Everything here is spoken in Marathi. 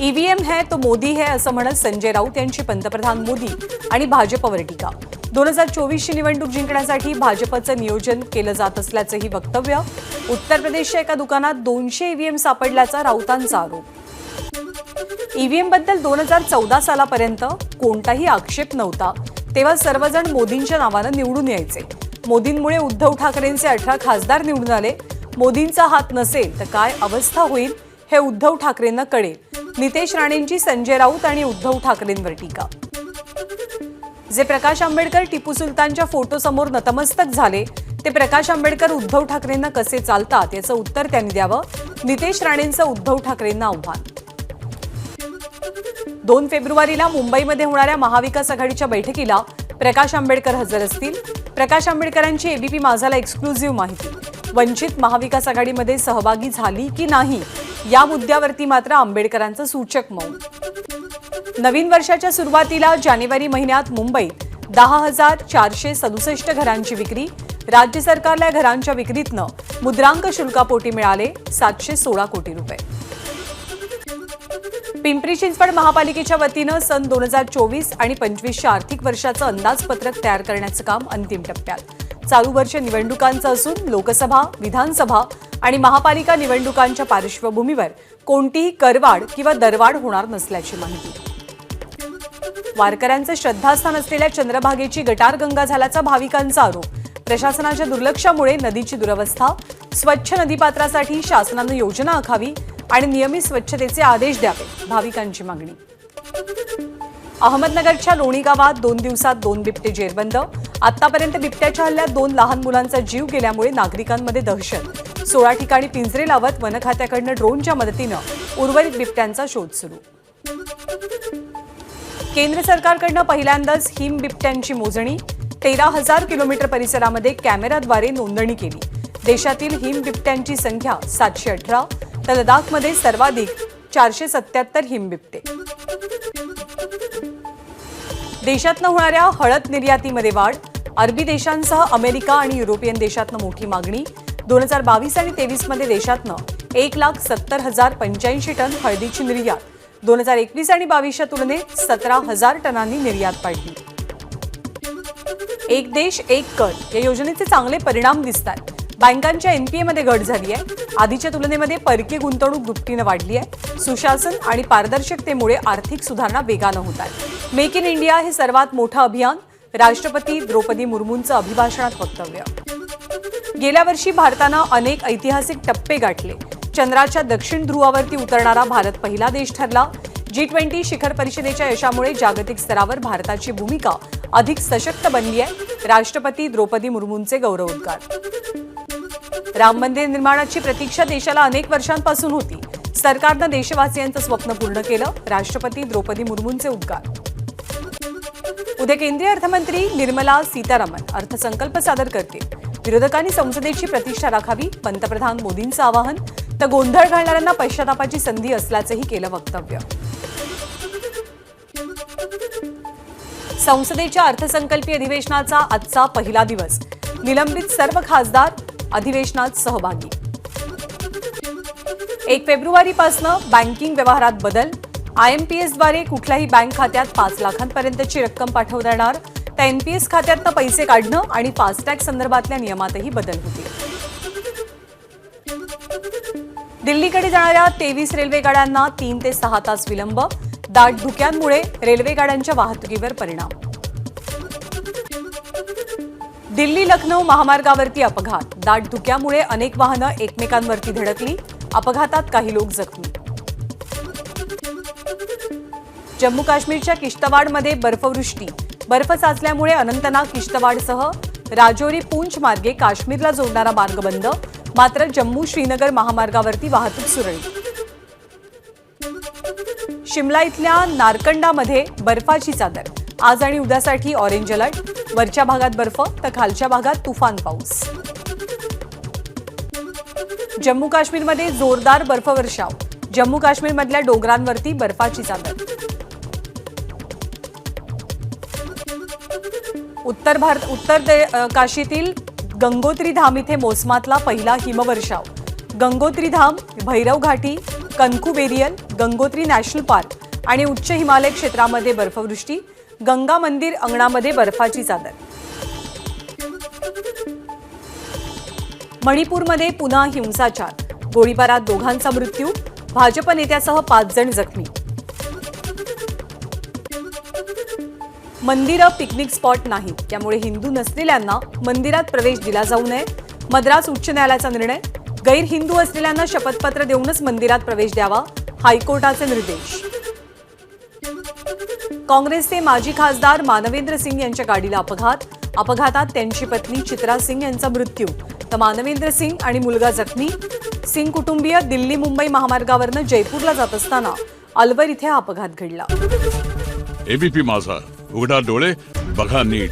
ईव्हीएम है तो मोदी है असं म्हणत संजय राऊत यांची पंतप्रधान मोदी आणि भाजपवर टीका. दोन हजार चोवीसची निवडणूक जिंकण्यासाठी भाजपचं नियोजन केलं जात असल्याचंही वक्तव्य. उत्तर प्रदेशच्या एका दुकानात दोनशे ईव्हीएम सापडल्याचा राऊतांचा आरोप. ईव्हीएमबद्दल दोन हजार चौदा सालापर्यंत कोणताही आक्षेप नव्हता. तेव्हा सर्वजण मोदींच्या नावानं निवडून यायचे. मोदींमुळे उद्धव ठाकरेंचे अठरा खासदार निवडून आले. मोदींचा हात नसेल तर काय अवस्था होईल? हे उद्धव ठाकरेंना कळेल. नितेश राणेंची संजय राऊत आणि उद्धव ठाकरेंवर टीका. जे प्रकाश आंबेडकर टिपू सुलतानच्या फोटोसमोर नतमस्तक झाले ते प्रकाश आंबेडकर उद्धव ठाकरेंना कसे चालतात याचं उत्तर त्यांनी द्यावं नितेश राणेंचं उद्धव ठाकरेंना आव्हान. दोन फेब्रुवारीला मुंबईमध्ये होणाऱ्या महाविकास आघाडीच्या बैठकीला प्रकाश आंबेडकर हजर असतील. प्रकाश आंबेडकरांची एबीपी माझाला एक्सक्लुझिव्ह माहिती. वंचित महाविकास आघाडीमध्ये सहभागी झाली की नाही या मुद्द्यावरती मात्र आंबेडकरांचं सूचक मौन. नवीन वर्षाच्या सुरुवातीला जानेवारी महिन्यात मुंबईत दहा हजार चारशे सदुसष्ट घरांची विक्री राज्य सरकारला घरांच्या विक्रीतनं मुद्रांक शुल्कापोटी मिळाले सातशे सोळा कोटी रुपये. पिंपरी चिंचवड महापालिकेच्या वतीनं सन दोन हजार चोवीस आणि पंचवीसच्या आर्थिक वर्षाचं अंदाजपत्रक तयार करण्याचं काम अंतिम टप्प्यात. चालू वर्ष निवडणुकांचं असून लोकसभा विधानसभा आणि महापालिका निवडणुकांच्या पार्श्वभूमीवर कोणतीही करवाढ किंवा दरवाढ होणार नसल्याची माहिती. वारकऱ्यांचं श्रद्धास्थान असलेल्या चंद्रभागेची गटारगंगा झाल्याचा भाविकांचा आरोप. प्रशासनाच्या दुर्लक्षामुळे नदीची दुरवस्था स्वच्छ नदीपात्रासाठी शासनानं योजना आखावी आणि नियमित स्वच्छतेचे आदेश द्यावे भाविकांची मागणी. अहमदनगरच्या लोणी गावात दोन दिवसात दोन बिबटे जेरबंद. आतापर्यंत बिबट्याच्या हल्ल्यात दोन लहान मुलांचा जीव गेल्यामुळे नागरिकांमध्ये दहशत. सोळा ठिकाणी पिंजरे लावत वन खात्याकडनं ड्रोनच्या मदतीनं उर्वरित बिबट्यांचा शोध सुरू. केंद्र सरकारकडनं पहिल्यांदाच हिम बिबट्यांची मोजणी. तेरा हजार किलोमीटर परिसरामध्ये कॅमेराद्वारे नोंदणी केली. देशातील हिम बिबट्यांची संख्या सातशे अठरा तर लडाखमध्ये सर्वाधिक चारशे सत्याहत्तर हिमबिबटे देशातनं होणाऱ्या हळद निर्यातीमध्ये वाढ अरबी देशांसह अमेरिका आणि युरोपियन देशातनं मोठी मागणी. दोन हजार बावीस आणि तेवीसमध्ये देशातनं एक लाख सत्तर हजार पंच्याऐंशी टन हळदीची निर्यात. दोन हजार एकवीस आणि बावीसच्या तुलनेत सतरा हजार टनांनी निर्यात वाढली. एक देश एक कर या योजनेचे चांगले परिणाम दिसतात बँकांच्या एनपीएमध्ये घट झाली आहे. आधीच्या तुलनेमध्ये परकीय गुंतवणूक दुपटीनं वाढली आहे. सुशासन आणि पारदर्शकतेमुळे आर्थिक सुधारणा वेगानं होत आहेत. मेक इन इंडिया हे सर्वात मोठं अभियान. राष्ट्रपती द्रौपदी मुर्मूंचं अभिभाषणात वक्तव्य. गेल्या वर्षी भारतानं अनेक ऐतिहासिक टप्पे गाठले. चंद्राच्या दक्षिण ध्रुवावरती उतरणारा भारत पहिला देश ठरला. जी ट्वेंटी शिखर परिषदेच्या यशामुळे जागतिक स्तरावर भारताची भूमिका अधिक सशक्त बनली आहे. राष्ट्रपती द्रौपदी मुर्मूंचे गौरवोद्गार. राम मंदिर निर्माणाची प्रतीक्षा देशाला अनेक वर्षांपासून होती. सरकारनं देशवासियांचं स्वप्न पूर्ण केलं. राष्ट्रपती द्रौपदी मुर्मूंचे उद्गार. उद्या केंद्रीय अर्थमंत्री निर्मला सीतारामन अर्थसंकल्प सादर करतील. विरोधकांनी संसदेची प्रतिष्ठा राखावी पंतप्रधान मोदींचं आवाहन तर गोंधळ घालणाऱ्यांना पश्चातापाची संधी असल्याचंही केलं वक्तव्य. संसदेच्या अर्थसंकल्पीय अधिवेशनाचा आजचा पहिला दिवस. निलंबित सर्व खासदार अधिवेशनात सहभागी. एक फेब्रुवारीपासून बँकिंग व्यवहारात बदल. आयएमपीएसद्वारे कुठल्याही बँक खात्यात पाच लाखांपर्यंतची रक्कम पाठवता येणार तर एनपीएस खात्यातनं पैसे काढणं आणि फास्टॅग संदर्भातल्या नियमातही बदल होतील. दिल्लीकडे जाणाऱ्या तेवीस रेल्वे गाड्यांना तीन ते सहा तास विलंब. दाट धुक्यांमुळे रेल्वे गाड्यांच्या वाहतुकीवर परिणाम. दिल्ली लखनौ महामार्गावरती अपघात. दाट धुक्यामुळे अनेक वाहनं एकमेकांवरती धडकली. अपघातात काही लोक जखमी. जम्मू काश्मीरच्या किश्तवाडमध्ये बर्फवृष्टी. बर्फ साचल्यामुळे अनंतनाग किश्तवाडसह राजौरी पूंछ मार्गे काश्मीरला जोडणारा मार्ग बंद. मात्र जम्मू श्रीनगर महामार्गावरती वाहतूक सुरळीत. शिमला इथल्या नारकंडामध्ये बर्फाची चादर. आज आणि उद्यासाठी ऑरेंज अलर्ट. वरच्या भागात बर्फ तर खालच्या भागात तुफान पाऊस. जम्मू काश्मीरमध्ये जोरदार बर्फवर्षाव जम्मू काश्मीरमधल्या डोंगरांवरती बर्फाची चादर. उत्तर भारत उत्तर काशीतील गंगोत्री धाम इथे मोसमातला पहिला हिमवर्षाव. गंगोत्री धाम भैरव घाटी कनकू बेरियल गंगोत्री नॅशनल पार्क आणि उच्च हिमालय क्षेत्रामध्ये बर्फवृष्टी गंगा मंदिर अंगणामध्ये बर्फाची चादर. मणिपूरमध्ये पुन्हा हिंसाचार. गोळीबारात दोघांचा मृत्यू भाजप नेत्यासह पाच जण जखमी. मंदिरं पिकनिक स्पॉट नाही त्यामुळे हिंदू नसलेल्यांना मंदिरात प्रवेश दिला जाऊ नये. मद्रास उच्च न्यायालयाचा निर्णय गैर हिंदू असलेल्यांना शपथपत्र देऊनच मंदिरात प्रवेश द्यावा हायकोर्टाचे निर्देश. काँग्रेसचे माजी खासदार मानवेंद्र सिंग यांच्या गाडीला अपघात. अपघातात त्यांची पत्नी चित्रा सिंग यांचा मृत्यू. तर मानवेंद्र सिंग आणि मुलगा जखमी. सिंग कुटुंबीय दिल्ली मुंबई महामार्गावरनं जयपूरला जात असताना अलवर इथे हा अपघात घडला. एबीपी माझा. उघडा डोळे बघा नीट.